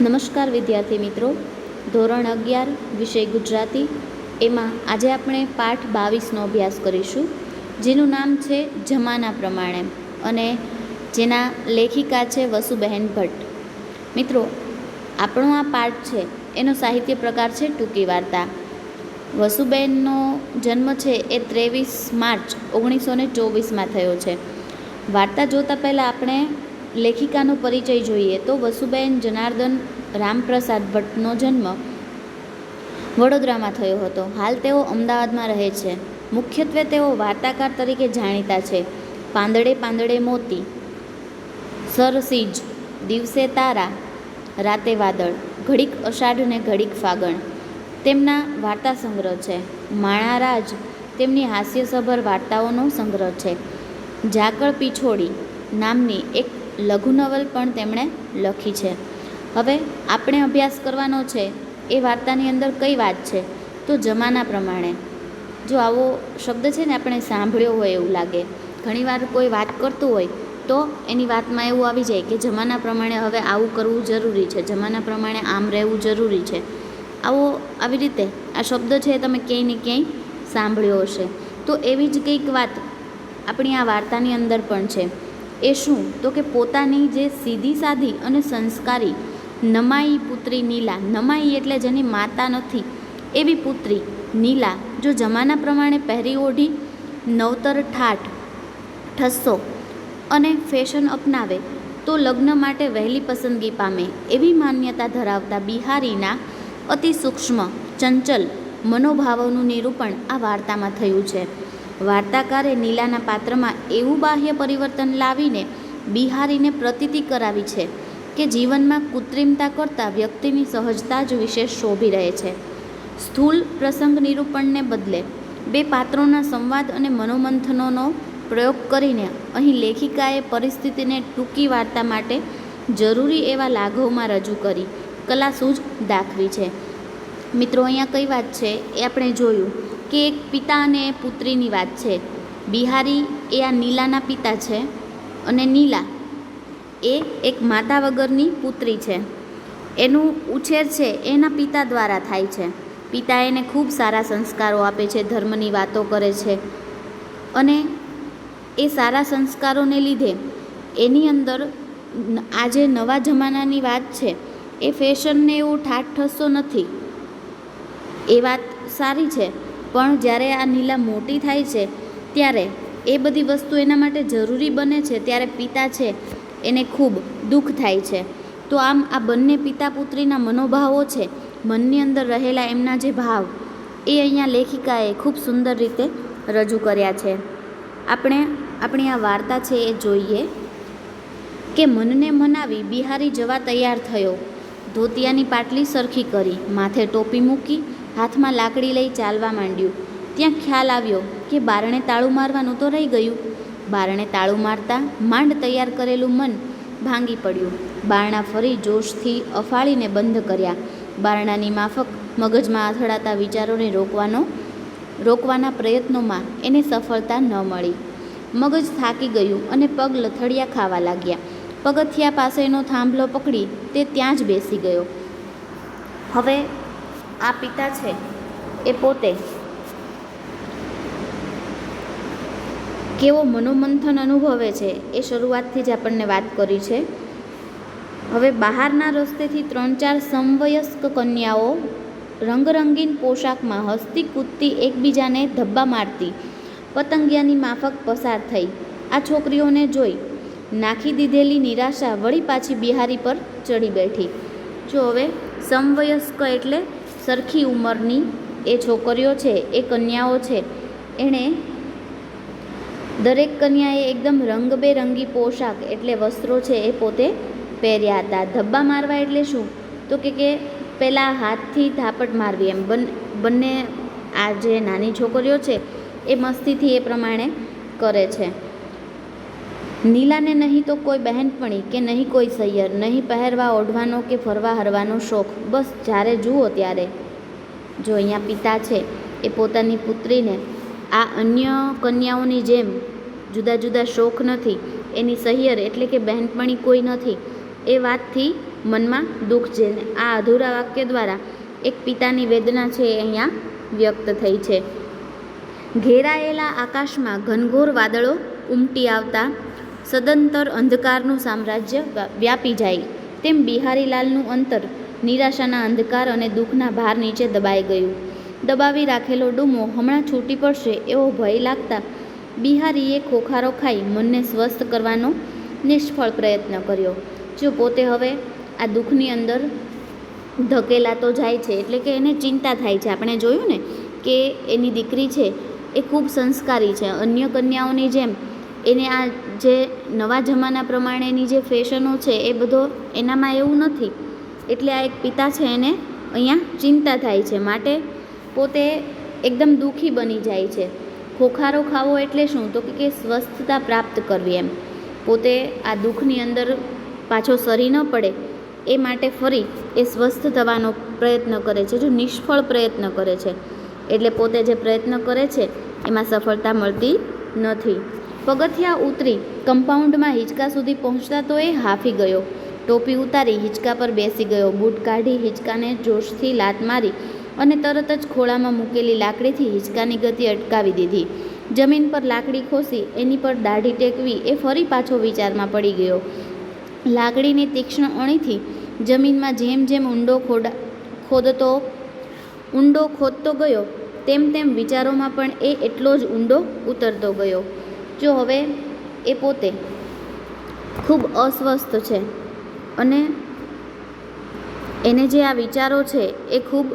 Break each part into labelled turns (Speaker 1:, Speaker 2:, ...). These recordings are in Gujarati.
Speaker 1: નમસ્કાર વિદ્યાર્થી મિત્રો. ધોરણ અગિયાર, વિષય ગુજરાતી. એમાં આજે આપણે પાઠ બાવીસનો અભ્યાસ કરીશું. જેનું નામ છે જમાના પ્રમાણે અને જેના લેખિકા છે વસુબહેન ભટ્ટ. મિત્રો, આપણો આ પાઠ છે, એનો સાહિત્ય પ્રકાર છે ટૂંકી વાર્તા. વસુબહેનનો જન્મ છે એ ત્રેવીસ માર્ચ ઓગણીસો ને ચોવીસમાં થયો છે. વાર્તા જોતાં પહેલાં આપણે લેખિકાનો પરિચય જોઈએ તો વસુબેન જનાર્દન રામપ્રસાદ ભટ્ટનો જન્મ વડોદરામાં થયો હતો. હાલ તેઓ અમદાવાદમાં રહે છે. મુખ્યત્વે તેઓ વાર્તાકાર તરીકે જાણીતા છે. પાંદડે પાંદડે મોતી, સરસીજ, દિવસે તારા, રાતે વાદળ, ઘડીક અષાઢ ને ઘડીક ફાગણ. તેમના વાર્તા સંગ્રહ છે. માણારાજ તેમની હાસ્યસભર વાર્તાઓનો સંગ્રહ છે. ઝાકળ પીછોડી નામની એક લઘુ નવલ પણ તેમણે લખી છે. હવે આપણે અભ્યાસ કરવાનો છે, એ વાર્તાની અંદર કઈ વાત છે? તો જમાના પ્રમાણે. જો આવો શબ્દ છે ને આપણે સાંભળ્યો હોય એવું લાગે, ઘણીવાર કોઈ વાત કરતું હોય, તો એની વાતમાં એવું આવી જાય કે જમાના પ્રમાણે હવે આવું કરવું જરૂરી છે, જમાના પ્રમાણે આમ રહેવું જરૂરી છે. આવો આવી રીતે આ શબ્દ છે તમે ક્યાંય ને ક્યાંય સાંભળ્યો હશે. તો એવી જ કંઈક વાત આપણી આ વાર્તાની અંદર પણ છે. એ શું? તો કે પોતાની જે સીધી સાધી અને સંસ્કારી નમાઈ પુત્રી નીલા, નમાઈ એટલે જેની માતા નથી, એવી પુત્રી નીલા જો જમાના પ્રમાણે પહેરી ઓઢી, નવતર ઠાઠ ઠસ્સો અને ફેશન અપનાવે, તો લગ્ન માટે વહેલી પસંદગી પામે એવી માન્યતા ધરાવતા બિહારીના અતિ સૂક્ષ્મ, ચંચલ મનોભાવોનું નિરૂપણ આ વાર્તામાં થયું છે. વાર્તાકારે નીલાના પાત્રમાં એવું બાહ્ય પરિવર્તન લાવીને બિહારીને પ્રતીતિ કરાવી છે કે જીવનમાં કૃત્રિમતા કરતાં વ્યક્તિની સહજતા જ વિશેષ શોભી રહે છે. સ્થૂલ પ્રસંગ નિરૂપણને બદલે બે પાત્રોના સંવાદ અને મનોમંથનોનો પ્રયોગ કરીને અહીં લેખિકાએ પરિસ્થિતિને ટૂંકી વાર્તા માટે જરૂરી એવા લાઘવમાં રજૂ કરી, કલા સૂઝ દાખવી છે. મિત્રો, અહીંયા કઈ વાત છે એ આપણે જોયું. કે એક પિતા અને પુત્રીની વાત છે. બિહારી એ આ નીલાના પિતા છે અને નીલા એ એક માતા વગરની પુત્રી છે. એનું ઉછેર છે એના પિતા દ્વારા થાય છે. પિતા એને ખૂબ સારા સંસ્કારો આપે છે, ધર્મની વાતો કરે છે અને એ સારા સંસ્કારોને લીધે એની અંદર આજે નવા જમાનાની વાત છે. એ ફેશનને એવું ઠાઠઠસ્સો નથી. એ વાત સારી છે. પણ જ્યારે આ નીલા મોટી થાય છે, ત્યારે એ બધી વસ્તુ એના માટે જરૂરી બને છે, ત્યારે પિતા છે, એને ખૂબ દુઃખ થાય છે. તો આમ આ બંને પિતા પુત્રીના મનોભાવો છે, મનની અંદર રહેલા એમના જે ભાવ, એ અહીંયા લેખિકાએ ખૂબ સુંદર રીતે રજૂ કર્યા છે. આપણે આપણી આ વાર્તા છે એ જોઈએ કે મનને મનાવી બિહારી જવા તૈયાર થયો. ધોતિયાની પાટલી સરખી કરી, માથે ટોપી મૂકી હાથમાં લાકડી લઈ ચાલવા માંડ્યું. ત્યાં ખ્યાલ આવ્યો કે બારણે તાળું મારવાનું તો રહી ગયું. બારણે તાળું મારતા માંડ તૈયાર કરેલું મન ભાંગી પડ્યું. બારણા ફરી જોશથી અફાળીને બંધ કર્યા. બારણાની માફક મગજમાં અથડાતા વિચારોને રોકવાનો, રોકવાના પ્રયત્નોમાં એને સફળતા ન મળી. મગજ થાકી ગયું અને પગ લથડિયા ખાવા લાગ્યા. પગથિયા પાસેનો થાંભલો પકડી તે ત્યાં જ બેસી ગયો. હવે આ પિતા છે, એ પોતે. કેવો મનોમંથન અનુભવે છે એ શરૂઆતથી જ આપણને વાત કરી છે. હવે બહારના રસ્તેથી ત્રણ ચાર સમવયસ્ક કન્યાઓ રંગરંગીન પોશાકમાં હસતી કૂદતી એકબીજાને ધબ્બા મારતી, પતંગિયાની માફક પસાર થઈ, આ છોકરીઓને જોઈ નાખી દીધેલી નિરાશા વળી પાછી બિહારી પર ચડી બેઠી. જો હવે સમવયસ્ક એટલે સરખી ઉંમરની એ છોકરીઓ છે, એ કન્યાઓ છે. એણે દરેક કન્યાએ એકદમ રંગબેરંગી પોશાક એટલે વસ્ત્રો છે એ પોતે પહેર્યા હતા. ધબ્બા મારવા એટલે શું? તો કે કે પહેલાં હાથથી ધાપટ મારવી એમ. બન આ જે નાની છોકરીઓ છે એ મસ્તીથી એ પ્રમાણે કરે છે. નીલાને નહીં તો કોઈ બહેનપણી કે નહીં કોઈ સૈયર નહીં પહેરવા ઓઢવાનો કે ફરવા હરવાનો શોખ. બસ જ્યારે જુઓ ત્યારે. જો અહીંયા પિતા છે એ પોતાની પુત્રીને આ અન્ય કન્યાઓની જેમ જુદા જુદા શોખ નથી, એની સહિયર એટલે કે બહેનપણી કોઈ નથી, એ વાતથી મનમાં દુઃખ છે. આ અધૂરા વાક્ય દ્વારા એક પિતાની વેદના છે એ અહીંયા વ્યક્ત થઈ છે. ઘેરાયેલા આકાશમાં ઘનઘોર વાદળો ઉમટી આવતા સદંતર અંધકારનું સામ્રાજ્ય વ્યાપી જાય. તેમ બિહારીલાલનું અંતર નિરાશાના અંધકાર અને દુઃખના ભાર નીચે દબાઈ ગયું. દબાવી રાખેલો ડૂમો હમણાં છૂટી પડશે એવો ભય લાગતા બિહારીએ ખોખારો ખાઈ મનને સ્વસ્થ કરવાનો નિષ્ફળ પ્રયત્ન કર્યો. જો પોતે હવે આ દુઃખની અંદર ધકેલાતો જાય છે, એટલે કે એને ચિંતા થાય છે. આપણે જોયું ને કે એની દીકરી છે એ ખૂબ સંસ્કારી છે. અન્ય કન્યાઓની જેમ એને આ જે નવા જમાના પ્રમાણેની જે ફેશનો છે એ બધો એનામાં એવું નથી. એટલે આ એક પિતા છે એને અહીંયા ચિંતા થાય છે. માટે પોતે એકદમ દુઃખી બની જાય છે. ખોખારો ખાવો એટલે શું? તો કે સ્વસ્થતા પ્રાપ્ત કરવી એમ. પોતે આ દુઃખની અંદર પાછો સરી ન પડે. એ માટે ફરી એ સ્વસ્થ થવાનો પ્રયત્ન કરે છે, જો નિષ્ફળ પ્રયત્ન કરે છે. એટલે પોતે જે પ્રયત્ન કરે છે, એમાં સફળતા મળતી નથી. પગથિયા ઉતરી કમ્પાઉન્ડમાં હિંચકા સુધી પહોંચતા તો એ હાફી ગયો. ટોપી ઉતારી હિંચકા પર બેસી ગયો. બૂટ કાઢી હિંચકાને જોશથી લાત મારી અને તરત જ ખોળામાં મૂકેલી લાકડીથી હિંચકાની ગતિ અટકાવી દીધી. જમીન પર લાકડી ખોસી એની પર દાઢી ટેકવી એ ફરી પાછો વિચારમાં પડી ગયો. લાકડીની તીક્ષ્ણ અણીથી જમીનમાં જેમ જેમ ઊંડો ખોડા, ખોદતો, ઊંડો ખોદતો ગયો, તેમ તેમ વિચારોમાં પણ એ એટલો જ ઊંડો ઉતરતો ગયો. જો હવે એ પોતે ખૂબ અસ્વસ્થ છે અને એને જે આ વિચારો છે એ ખૂબ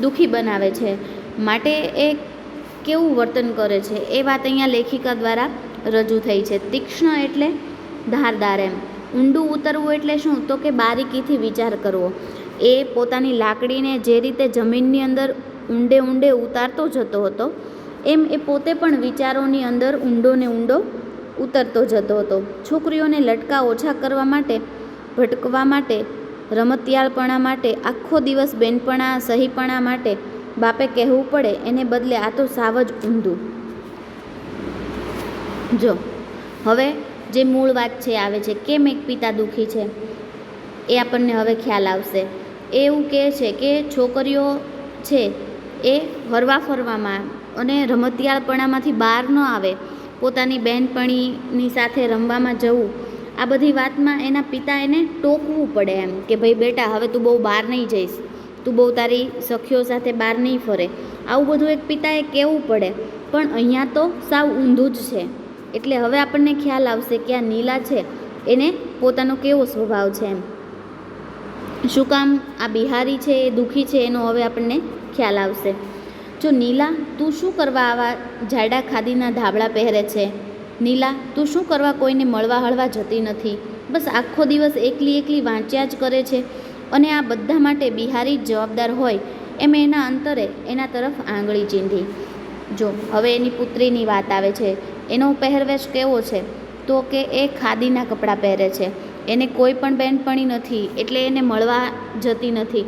Speaker 1: દુઃખી બનાવે છે. માટે એ કેવું વર્તન કરે છે? એ વાત અહીંયા લેખિકા દ્વારા રજૂ થઈ છે. તીક્ષ્ણ એટલે ધારદાર એમ. ઊંડું ઉતરવું એટલે શું? તો કે બારીકીથી વિચાર કરવો. એ પોતાની લાકડીને જે રીતે જમીનની અંદર ઊંડે ઊંડે ઉતારતો જતો હતો એમ એ પોતે પણ વિચારોની અંદર ઊંડો ને ઊંડો ઉતરતો જતો હતો. છોકરીઓને લટકા ઓછા કરવા માટે, ભટકવા માટે, રમતિયાળપણા માટે, આખો દિવસ બેનપણા, સહીપણા માટે બાપે કહેવું પડે એને બદલે આ તો સાવ જ ઊંધું. જો, હવે જે મૂળ વાત છે આવે છે, કેમ એક પિતા દુઃખી છે? એ આપણને હવે ખ્યાલ આવશે. એવું કહે છે કે છોકરીઓ છે એ હરવા ફરવામાં અને રમતિયાળપણામાંથી બહાર ન આવે. પોતાની બહેનપણીની સાથે રમવામાં જવું. આ બધી વાતમાં એના પિતા એને ટોકવું પડે એમ કે, ભાઈ બેટા, હવે તું બહુ બહાર નહીં જઈશ. તું બહુ તારી સખીઓ સાથે બહાર નહીં ફરે. આવું બધું એક પિતાએ કહેવું પડે. પણ અહીંયા તો સાવ ઊંધું જ છે. એટલે હવે આપણને ખ્યાલ આવશે કે આ નીલા છે. એને પોતાનો કેવો સ્વભાવ છે એમ. શું કામ આ બિહારી છે, એ દુઃખી છે, એનો હવે આપણને ખ્યાલ આવશે. જો નીલા, તું શું કરવા આવા જાડા ખાદીના ધાબળા પહેરે છે? નીલા, તું શું કરવા કોઈને મળવા હળવા જતી નથી? બસ આખો દિવસ એકલી એકલી વાંચ્યા જ કરે છે. અને આ બધા માટે બિહારી જ જવાબદાર હોય, એમ એના અંતરે એના તરફ આંગળી ચીંધી. જો, હવે એની પુત્રીની વાત આવે છે. એનો પહેરવેશ કેવો છે? તો કે એ ખાદીના કપડાં પહેરે છે. એને કોઈ પણ બહેનપણી નથી, એટલે એને મળવા જતી નથી.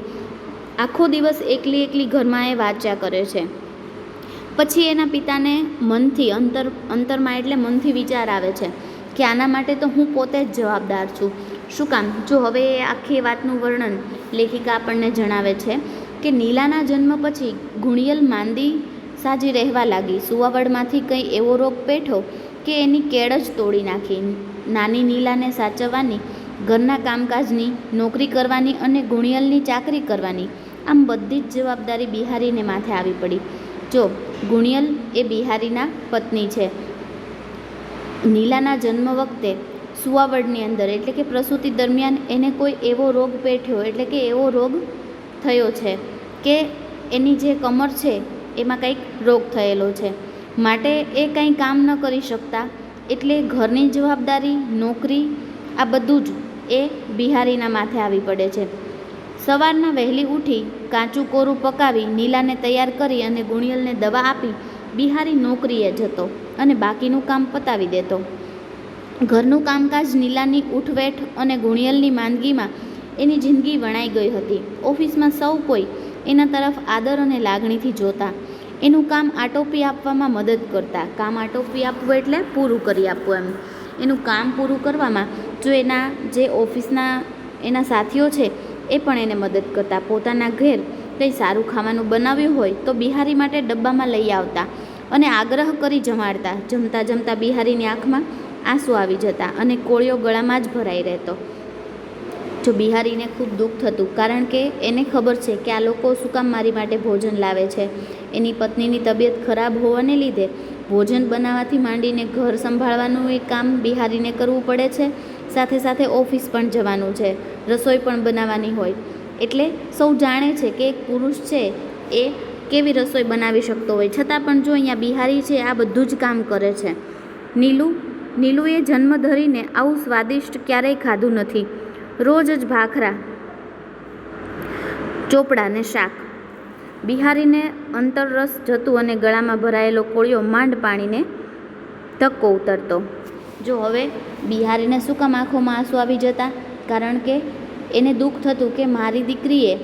Speaker 1: આખો દિવસ એકલી એકલી ઘરમાં એ વાંચ્યા કરે છે. પછી એના પિતાને મનથી અંતર, અંતરમાં એટલે મનથી વિચાર આવે છે કે આના માટે તો હું પોતે જ જવાબદાર છું. શું કામ? જો હવે એ આખી વાતનું વર્ણન લેખિકા આપણને જણાવે છે કે નીલાના જન્મ પછી ગુણિયલ માંદી સાજી રહેવા લાગી. સુવાવડમાંથી કંઈ એવો રોગ પેઠો કે એની કેળ જ તોડી નાખી. નાની નીલાને સાચવવાની, ઘરના કામકાજની, નોકરી કરવાની અને ગુણિયલની ચાકરી કરવાની આમ બધી જ જવાબદારી બિહારીને માથે આવી પડી. જો, ગુણિયલ એ બિહારીના પત્ની છે. નીલાના જન્મ વખતે સુવાવડની અંદર, એટલે કે પ્રસૂતિ દરમિયાન એને કોઈ એવો રોગ પેઠ્યો, એટલે કે એવો રોગ થયો છે કે એની જે કમર છે, એમાં કંઈક રોગ થયેલો છે. માટે એ કંઈ કામ ન કરી શકતા, એટલે ઘરની જવાબદારી, નોકરી, આ બધું જ એ બિહારીના માથે આવી પડે છે. સવારના વહેલી ઉઠી કાચું કોરું પકાવી નીલાને તૈયાર કરી અને ગુણિયલને દવા આપી બિહારી નોકરીએ જતો અને બાકીનું કામ પતાવી દેતો. ઘરનું કામકાજ નીલાની ઉઠવેઠ અને ગુણિયલની માંદગીમાં એની જિંદગી વણાઈ ગઈ હતી. ઓફિસમાં સૌ કોઈ એના તરફ આદર અને લાગણીથી જોતા. એનું કામ આટોપી આપવામાં મદદ કરતા. કામ આટોપી આપવું એટલે પૂરું કરી આપવું એમ. એનું કામ પૂરું કરવામાં જો એના જે ઓફિસના એના સાથીઓ છે એ પણ એને મદદ કરતા. પોતાના ઘેર કંઈ સારું ખાવાનું બનાવ્યું હોય તો બિહારી માટે ડબ્બામાં લઈ આવતા અને આગ્રહ કરી જમાડતા. જમતા જમતા બિહારીની આંખમાં આંસુ આવી જતા અને કોળિયો ગળામાં જ ભરાઈ રહેતો. જો બિહારીને ખૂબ દુઃખ થતું, કારણ કે એને ખબર છે કે આ લોકો શું કામ મારી માટે ભોજન લાવે છે. એની પત્નીની તબિયત ખરાબ હોવાને લીધે ભોજન બનાવવાથી માંડીને ઘર સંભાળવાનું એ કામ બિહારીને કરવું પડે છે. સાથે સાથે ઓફિસ પણ જવાનું છે, રસોઈ પણ બનાવવાની હોય. એટલે સૌ જાણે છે કે એક પુરુષ છે એ કેવી રસોઈ બનાવી શકતો હોય. છતાં પણ જો અહીંયા બિહારી છે, આ બધું જ કામ કરે છે. નીલુ, નીલુએ જન્મ ધરીને આવું સ્વાદિષ્ટ ક્યારેય ખાધું નથી. રોજ જ ભાખરા, ચોપડા ને શાક. બિહારીને અંતરરસ જતું અને ગળામાં ભરાયેલો કોળિયો માંડ પાણીને ધક્કો ઉતરતો. જો હવે બિહારીને શું કામ આંખોમાં આંસુ આવી જતા? કારણ કે એને દુઃખ થતું કે મારી દીકરીએ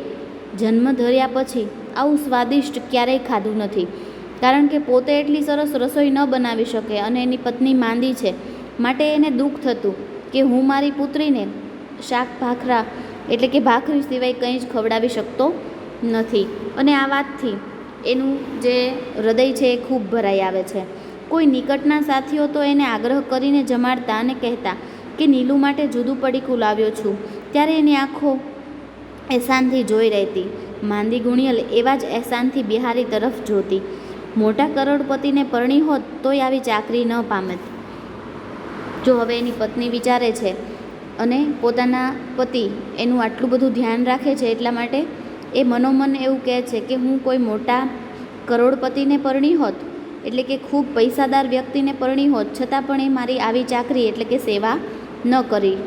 Speaker 1: જન્મ ધર્યા પછી આવું સ્વાદિષ્ટ ક્યારેય ખાધું નથી. કારણ કે પોતે એટલી સરસ રસોઈ ન બનાવી શકે અને એની પત્ની માંદી છે. માટે એને દુઃખ થતું કે હું મારી પુત્રીને શાક ભાખરા એટલે કે ભાખરી સિવાય કંઈ જ ખવડાવી શકતો નથી. અને આ વાતથી એનું જે હૃદય છે એ ખૂબ ભરાઈ આવે છે. કોઈ નિકટના સાથીઓ તો એને આગ્રહ કરીને જમાડતા અને કહેતા કે, નીલુ માટે જુદું પડીકું લાવ્યો છું. ત્યારે એની આંખો એહસાનથી જોઈ રહેતી. માંદી ગુણિયલ એવા જ એહસાનથી બિહારી તરફ જોતી. મોટા કરોડપતિને પરણી હોત તોય આવી ચાકરી ન પામેત. જો હવે એની પત્ની વિચારે છે અને પોતાના પતિ એનું આટલું બધું ધ્યાન રાખે છે એટલા માટે એ મનોમન એવું કહે છે કે, હું કોઈ મોટા કરોડપતિને પરણી હોત એટલે કે ખૂબ પૈસાદાર વ્યક્તિને પરણી હોત, છતાં પણ એ મારી આવી ચાકરી એટલે કે સેવા ન કરી.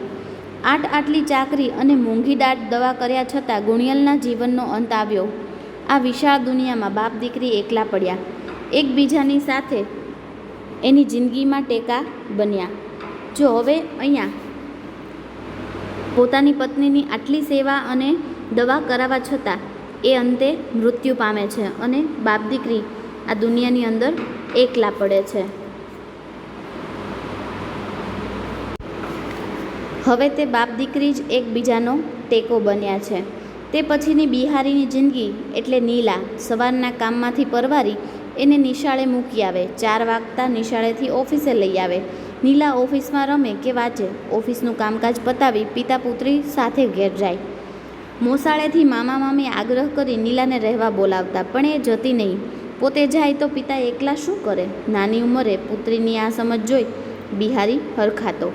Speaker 1: આટ આટલી ચાકરી અને મોંઘી દાટ દવા કર્યા છતાં ગુણિયલના જીવનનો અંત આવ્યો. આ વિશાળ દુનિયામાં બાપ દીકરી એકલા પડ્યા. એકબીજાની સાથે એની જિંદગીમાં ટેકા બન્યા. જો હવે અહીંયા પોતાની પત્નીની આટલી સેવા અને દવા કરાવવા છતાં એ અંતે મૃત્યુ પામે છે અને બાપ દીકરી આ દુનિયાની અંદર એકલા પડે છે. હવે તે બાપ દીકરી જ એકબીજાનો ટેકો બન્યા છે. તે પછીની બિહારીની જિંદગી એટલે નીલા, સવારના કામમાંથી પરવારી, એને નિશાળે મૂકી આવે, ચાર વાગતા નિશાળેથી ઓફિસે લઈ આવે. નીલા ઓફિસમાં રમે કે વાંચે, ઓફિસનું કામકાજ પતાવી પિતા પુત્રી સાથે ઘેર જાય. મોસાળેથી મામા મામી આગ્રહ કરી નીલાને રહેવા બોલાવતા, પણ એ જતી નહીં. પોતે જાય તો પિતા એકલા શું કરે? નાની ઉંમરે પુત્રીની આ સમજ જોઈ બિહારી હરખાતો.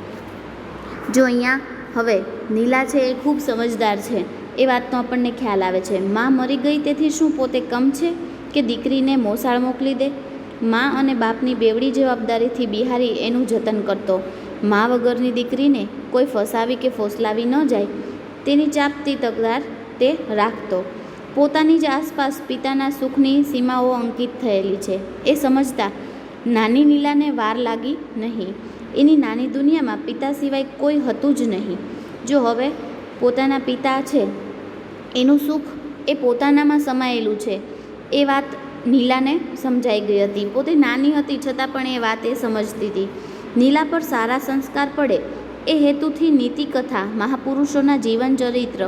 Speaker 1: જો અહીંયા હવે નીલા છે એ ખૂબ સમજદાર છે. એ વાતનો આપણને ખ્યાલ આવે છે. માં મરી ગઈ તેથી શું પોતે કમ છે કે દીકરીને મોસાળ મોકલી દે? માં અને બાપની બેવડી જવાબદારીથી બિહારી એનું જતન કરતો. મા વગરની દીકરીને કોઈ ફસાવી કે ફોસલાવી ન જાય તેની ચાપતી તકરાર તે રાખતો. પોતાની જ આસપાસ પિતાના સુખની સીમાઓ અંકિત થયેલી છે. એ સમજતા નાની નીલાને વાર લાગી નહીં. એની નાની દુનિયામાં પિતા સિવાય કોઈ હતું જ નહીં. જો હવે પોતાના પિતા છે, એનું સુખ એ પોતાનામાં સમાયેલું છે. એ વાત નીલાને સમજાઈ ગઈ હતી. પોતે નાની હતી છતાં પણ એ વાત એ સમજતી હતી. નીલા પર સારા સંસ્કાર પડે એ હેતુથી નીતિકથા, મહાપુરુષોના જીવન ચરિત્ર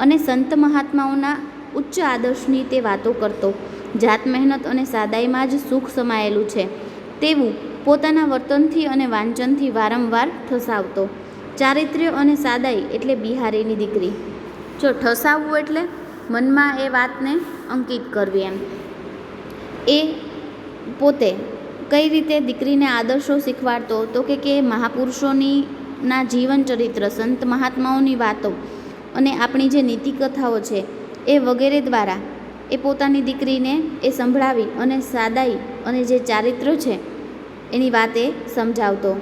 Speaker 1: અને સંત મહાત્માઓના ઉચ્ચ આદર્શની તે વાતો કરતો. જાત મહેનત અને સાદાઈમાં જ સુખ સમાયેલું છે. તેવું પોતાના વર્તનથી અને વાંચનથી વારંવાર ઠસાવતો. ચારિત્ર્ય અને સાદાઈ એટલે બિહારીની દીકરી. જો ઠસાવવું એટલે મનમાં એ વાતને અંકિત કરવી એમ. એ પોતે કઈ રીતે દીકરીને આદર્શો શીખવાડતો? તો કે કે મહાપુરુષોની ના જીવન ચરિત્ર સંત મહાત્માઓની વાતો અને આપણી જે નીતિકથાઓ છે એ વગેરે દ્વારા એ પોતાની દીકરીને એ સંભળાવી અને સાદાઈ અને જે ચારિત્ર છે, એની વાત એ સમજાવતો.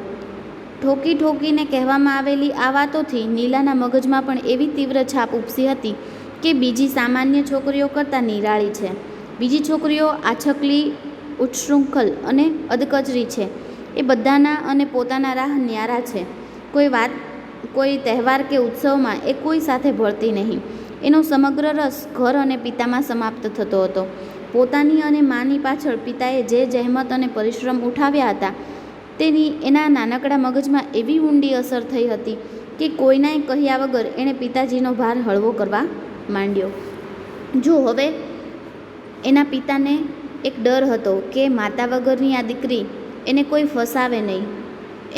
Speaker 1: ઠોકી ઠોકીને કહેવામાં આવેલી આ વાતોથી નીલાના મગજમાં પણ એવી તીવ્ર છાપ ઉપસી હતી કે બીજી સામાન્ય છોકરીઓ કરતાં નિરાળી છે. બીજી છોકરીઓ આછકલી, ઉચ્છૃંખલ અને અધકચરી છે. એ બધાના અને પોતાના રાહ ન્યારા છે. કોઈ વાત, કોઈ તહેવાર કે ઉત્સવમાં એ કોઈ સાથે ભળતી નહીં. એનો સમગ્ર રસ ઘર અને પિતામાં સમાપ્ત થતો હતો. પોતાની અને માની પાછળ પિતાએ જે જહેમત અને પરિશ્રમ ઉઠાવ્યા હતા, તેની એના નાનકડા મગજમાં એવી ઊંડી અસર થઈ હતી કે કોઈનાએ કહ્યા વગર એણે પિતાજીનો ભાર હળવો કરવા માંડ્યો. જો હવે એના પિતાને એક ડર હતો કે માતા વગરની આ દીકરી એને કોઈ ફસાવે નહીં,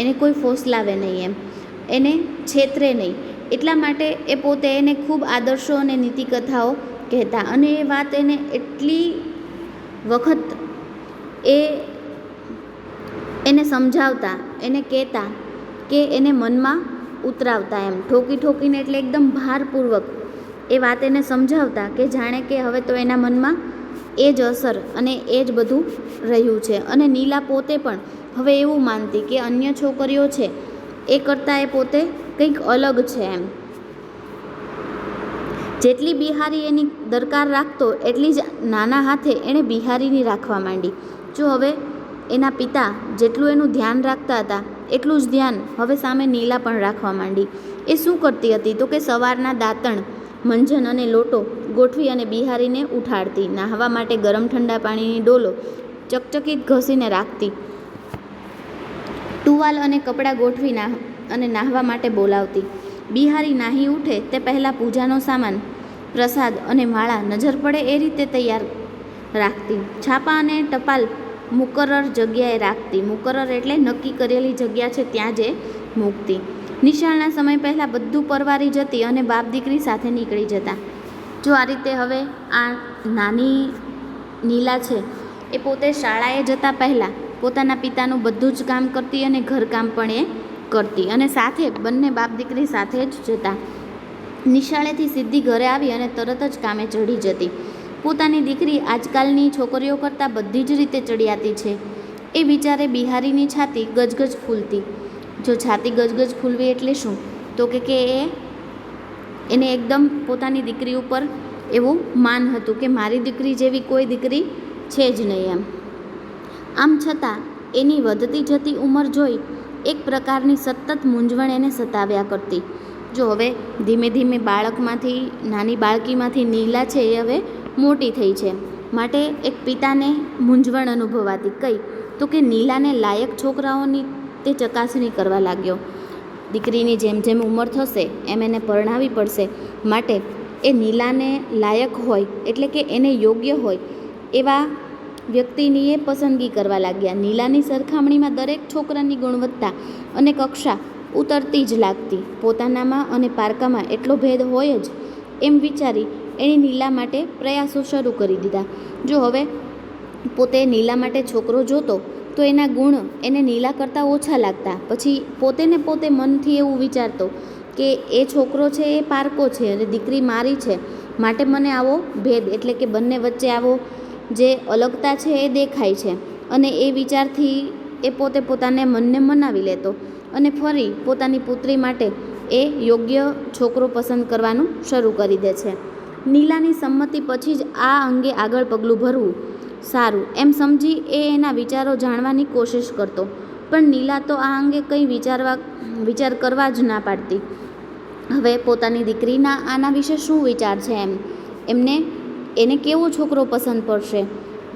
Speaker 1: એને કોઈ ફોસલાવે નહીં એમ, એને છેતરે નહીં. એટલા માટે એ પોતે એને ખૂબ આદર્શો અને નીતિકથાઓ કહેતા અને એ વાત એને એટલી વખત એ એને સમજાવતા, એને કહેતા કે એને મનમાં ઉતરાવતા એમ. ઠોકી ઠોકીને એટલે એકદમ ભારપૂર્વક એ વાત એને સમજાવતા કે જાણે કે હવે તો એના મનમાં એ જ અસર અને એ જ બધું રહ્યું છે. અને નીલા પોતે પણ હવે એવું માનતી કે અન્ય છોકરીઓ છે, એ કરતાં એ પોતે કંઈક અલગ છે એમ. જેટલી બિહારી એની દરકાર રાખતો, એટલી જ નાના હાથે એણે બિહારીની રાખવા માંડી. જો હવે એના પિતા જેટલું એનું ધ્યાન રાખતા હતા, એટલું જ ધ્યાન હવે સામે નીલા પણ રાખવા માંડી. એ શું કરતી હતી? તો કે સવારના દાંતણ, મંજન અને લોટો ગોઠવી અને બિહારીને ઉઠાડતી, નાહવા માટે ગરમ ઠંડા પાણીની ડોલો ચકચકિત ઘસીને રાખતી. ટુવાલ અને કપડાં ગોઠવી નાહ અને નાહવા માટે બોલાવતી. બિહારી નાહી ઉઠે તે પહેલાં પૂજાનો સામાન, પ્રસાદ અને માળા નજર પડે એ રીતે તૈયાર રાખતી. છાપા અને ટપાલ મુકરર જગ્યાએ રાખતી. મુકરર એટલે નક્કી કરેલી જગ્યા છે ત્યાં જ મૂકતી. નિશાળના સમય પહેલાં બધું પરવારી જતી અને બાપ દીકરી સાથે નીકળી જતા. જો આ રીતે હવે આ નાની નીલા છે, એ પોતે શાળાએ જતાં પહેલાં પોતાના પિતાનું બધું જ કામ કરતી અને ઘરકામ પણ એ કરતી અને સાથે બંને બાપ દીકરી સાથે જ જતા. નિશાળેથી સીધી ઘરે આવી અને તરત જ કામે ચઢી જતી. પોતાની દીકરી આજકાલની છોકરીઓ કરતાં બધી જ રીતે ચડિયાતી છે. એ વિચારે બિહારીની છાતી ગજગજ ફૂલતી. જો છાતી ગજગજ ફૂલવી એટલે શું? તો કે કે એ, એને એકદમ પોતાની દીકરી ઉપર એવું માન હતું કે મારી દીકરી જેવી કોઈ દીકરી છે જ નહીં એમ. આમ છતાં એની વધતી જતી ઉંમર જોઈ એક પ્રકારની સતત મૂંઝવણ એને સતાવ્યા કરતી. જો હવે ધીમે ધીમે બાળકમાંથી, નાની બાળકીમાંથી નીલા છે એ હવે મોટી થઈ છે. માટે એક પિતાને મૂંઝવણ અનુભવાતી કઈ તો કે નીલાને લાયક છોકરાઓની તે ચકાસણી કરવા લાગ્યો. દીકરીની જેમ જેમ ઉંમર થશે, એમ એને પરણાવી પડશે. માટે એ નીલાને લાયક હોય એટલે કે એને યોગ્ય હોય એવા વ્યક્તિની એ પસંદગી કરવા લાગ્યા. નીલાની સરખામણીમાં દરેક છોકરાની ગુણવત્તા અને કક્ષા ઉતરતી જ લાગતી. પોતાનામાં અને પારકામાં એટલો ભેદ હોય જ એમ વિચારી એણે નીલા માટે પ્રયાસો શરૂ કરી દીધા. જો હવે પોતે નીલા માટે છોકરો જોતો, તો એના ગુણ એને નીલા કરતાં ઓછા લાગતા. પછી પોતે ને પોતે મનથી એવું વિચારતો કે એ છોકરો છે, એ પારકો છે અને દીકરી મારી છે. માટે મને આવો ભેદ એટલે કે બંને વચ્ચે આવો જે અલગતા છે એ દેખાય છે. અને એ વિચારથી એ પોતે પોતાને મનને મનાવી લેતો. અને ફરી પોતાની પુત્રી માટે એ યોગ્ય છોકરો પસંદ કરવાનું શરૂ કરી દે છે. નીલાની સંમતિ પછી જ આ અંગે આગળ પગલું ભરવું સારું. એમ સમજી એ એના વિચારો જાણવાની કોશિશ કરતો. પણ નીલા તો આ અંગે કંઈ વિચારવા, વિચાર કરવા જ ના પાડતી. હવે પોતાની દીકરીના આના વિશે શું વિચાર છે એમ? એમને એને કેવો છોકરો પસંદ પડશે?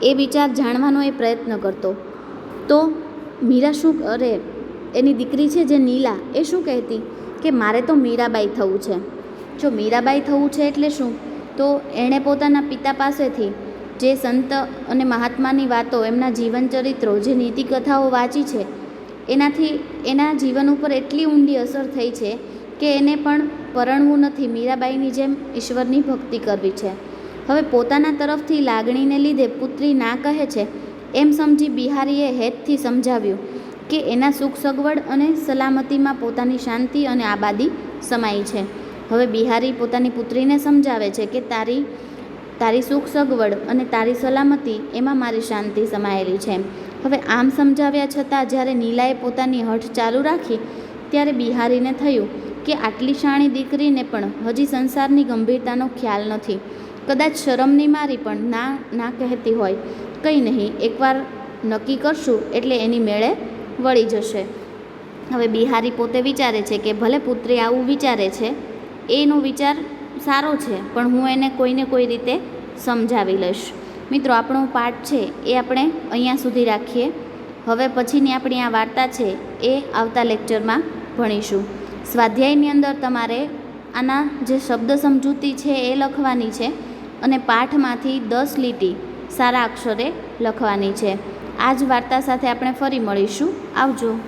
Speaker 1: એ વિચાર જાણવાનો એ પ્રયત્ન કરતો. તો મીરા શું કરે એની દીકરી છે જે નીલા, એ શું કહેતી? કે મારે તો મીરાબાઈ થવું છે. જો મીરાબાઈ થવું છે એટલે શું? તો એણે પોતાના પિતા પાસેથી જે સંત અને મહાત્માની વાતો, એમના જીવન ચરિત્રો, જે નીતિકથાઓ વાંચી છે, એનાથી એના જીવન ઉપર એટલી ઊંડી અસર થઈ છે કે એને પણ પરણવું નથી. મીરાબાઈની જેમ ઈશ્વરની ભક્તિ કરવી છે. હવે પોતાના તરફથી લાગણીને લીધે પુત્રી ના કહે છે, એમ સમજી બિહારીએ હેતથી સમજાવ્યું કે એના સુખ સગવડ અને સલામતીમાં પોતાની શાંતિ અને આબાદી સમાઈ છે. હવે બિહારી પોતાની પુત્રીને સમજાવે છે કે તારી તારી સુખ સગવડ અને તારી સલામતી એમાં મારી શાંતિ સમાયેલી છે. હવે આમ સમજાવ્યા છતાં જ્યારે નીલાએ પોતાની હઠ ચાલુ રાખી, ત્યારે બિહારીને થયું કે આટલી શાણી દીકરીને પણ હજી સંસારની ગંભીરતાનો ખ્યાલ નથી. કદાચ શરમની મારી, પણ ના ના કહેતી હોય. કંઈ નહીં, એકવાર નક્કી કરશું, એટલે એની મેળે વળી જશે. હવે બિહારી પોતે વિચારે છે કે ભલે પુત્રી આવું વિચારે છે, એનો વિચાર સારો છે, પણ હું એને કોઈને કોઈ રીતે સમજાવી લઈશ. મિત્રો, આપણો પાઠ છે, એ આપણે અહીંયા સુધી રાખીએ. હવે પછીની આપણી આ વાર્તા છે, એ આવતા લેક્ચરમાં ભણીશું. સ્વાધ્યાયની અંદર તમારે આના જે શબ્દ સમજૂતી છે, એ લખવાની છે. અને પાઠમાંથી દસ લીટી સારા અક્ષરે લખવાની છે. આ જ વાર્તા સાથે આપણે ફરી મળીશું. આવજો.